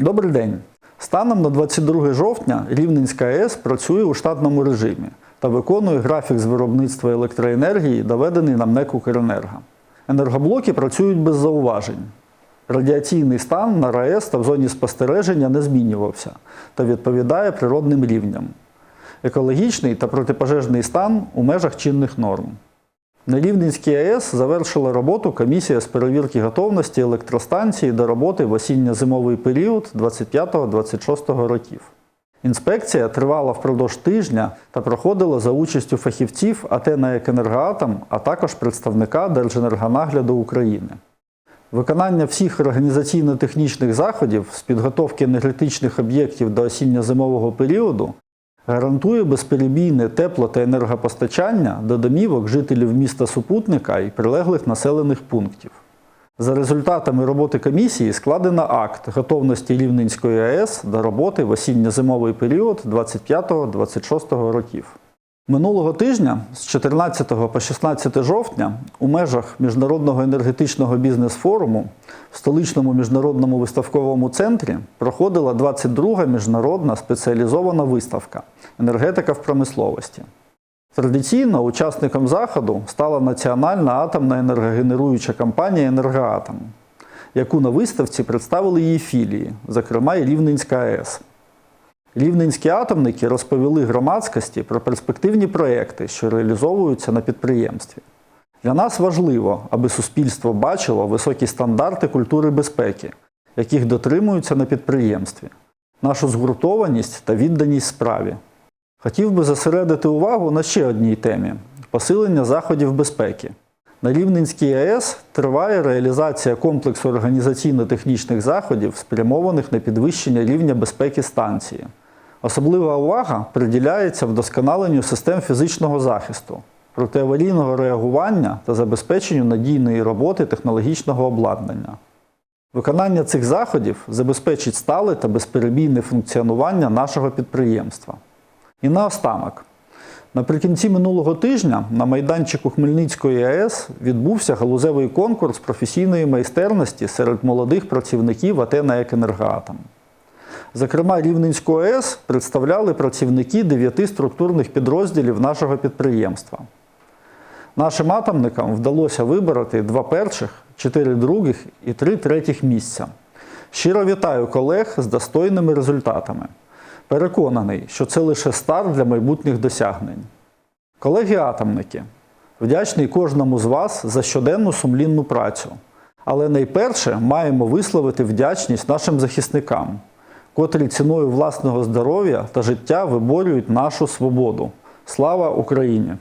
Добрий день. Станом на 22 жовтня Рівненська АЕС працює у штатному режимі та виконує графік з виробництва електроенергії, доведений нам НЕК «Укренерго». Енергоблоки працюють без зауважень. Радіаційний стан на РАЕС та в зоні спостереження не змінювався та відповідає природним рівням. Екологічний та протипожежний стан у межах чинних норм. На Рівненській АЕС завершила роботу комісія з перевірки готовності електростанції до роботи в осінньо-зимовий період 25-26 років. Інспекція тривала впродовж тижня та проходила за участю фахівців АТ на «Екенергоатом», а також представника Держенергонагляду України. Виконання всіх організаційно-технічних заходів з підготовки енергетичних об'єктів до осінньо-зимового періоду гарантує безперебійне тепло та енергопостачання до домівок жителів міста Супутника і прилеглих населених пунктів. За результатами роботи комісії складено акт готовності Рівненської АЕС до роботи в осінньо-зимовий період 25-26 років. Минулого тижня з 14 по 16 жовтня у межах Міжнародного енергетичного бізнес-форуму в столичному міжнародному виставковому центрі проходила 22-га міжнародна спеціалізована виставка Енергетика в промисловості. Традиційно учасником заходу стала національна атомна енергогенеруюча компанія Енергоатом, яку на виставці представили її філії, зокрема і Рівненська АЕС. Рівненські атомники розповіли громадськості про перспективні проекти, що реалізовуються на підприємстві. Для нас важливо, аби суспільство бачило високі стандарти культури безпеки, яких дотримуються на підприємстві, нашу згуртованість та відданість справі. Хотів би зосередити увагу на ще одній темі посилення заходів безпеки. На Рівненській АЕС триває реалізація комплексу організаційно-технічних заходів, спрямованих на підвищення рівня безпеки станції. Особлива увага приділяється вдосконаленню систем фізичного захисту, протиаварійного реагування та забезпеченню надійної роботи технологічного обладнання. Виконання цих заходів забезпечить стале та безперебійне функціонування нашого підприємства. І наостанок. Наприкінці минулого тижня на майданчику Хмельницької АЕС відбувся галузевий конкурс професійної майстерності серед молодих працівників АТ на «Екенергоатом». Зокрема, Рівненську АЕС представляли працівники дев'яти структурних підрозділів нашого підприємства. Нашим атомникам вдалося вибороти два перших, чотири других і три третіх місця. Щиро вітаю колег з достойними результатами. Переконаний, що це лише старт для майбутніх досягнень. Колеги-атомники, вдячний кожному з вас за щоденну сумлінну працю. Але найперше маємо висловити вдячність нашим захисникам, котрі ціною власного здоров'я та життя виборюють нашу свободу. Слава Україні!